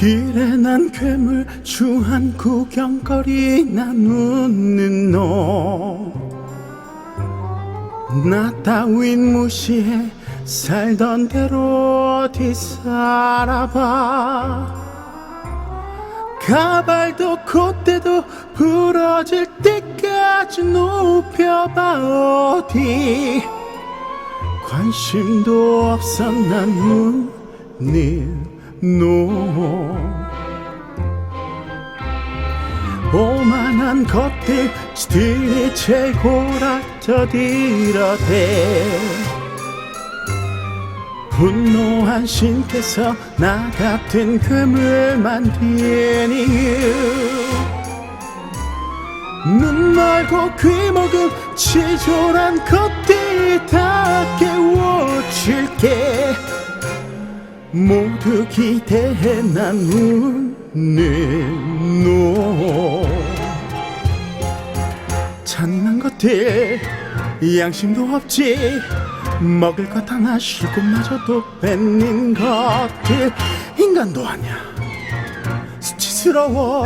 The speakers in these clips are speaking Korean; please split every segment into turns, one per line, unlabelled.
길에 난 괴물 주한 구경거리나 웃는 너. 나 따윈 무시해 살던 대로 어디 살아봐. 가발도 콧대도 부러질 때까지 높여봐 어디. 관심도 없어 난 눈을 놓 오만한 것들 지들이 최고라 저들어대. 분노한 신께서 나 같은 괴물 만든 이유 눈 멀고 귀 먹은 치졸한 것들 다 모두 기대해 난 눈을 놓 잔인한 것들 양심도 없지. 먹을 것 하나 실고마저도 뺏는 것들. 인간도 아니야. 수치스러워.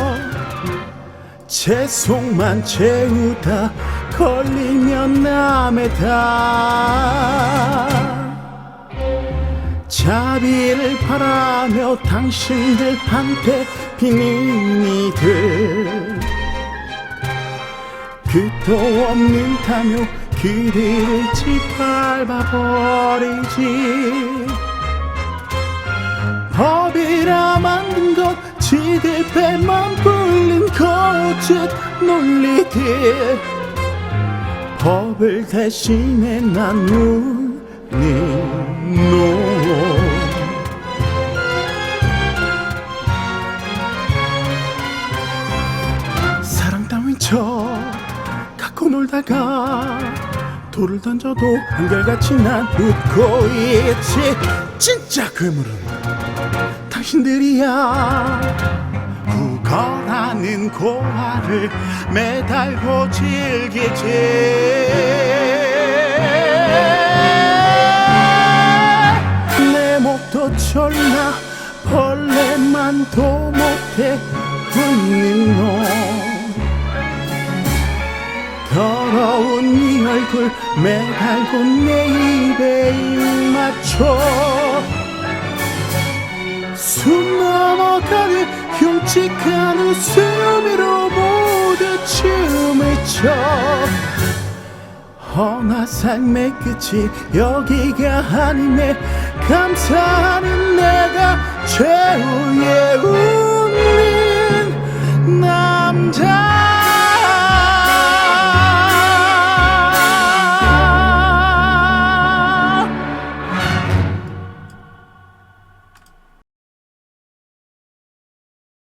제 속만 채우다 걸리면 남의 다 자비를 바라며 당신들 한테 비밀이들. 끝도 없는 탐욕 그들을 짓밟아버리지. 법이라 만든 것 지들 배만 불린 거짓 논리들. 법을 대신해 난 눈을 놓 갖고 놀다가 돌을 던져도 한결같이 난 웃고 있지. 진짜 괴물은 당신들이야. 구걸하는 고아를 매달고 즐기지. 내 목도 졸라 벌레만 도 못해 웃는 너 얼굴 매달고 내 입에 입 맞춰. 숨 넘어가는 흉측한 웃음으로 모두 춤을 춰. 허나 삶의 끝이 여기가 아님에 감사하는 내가 최후의 운명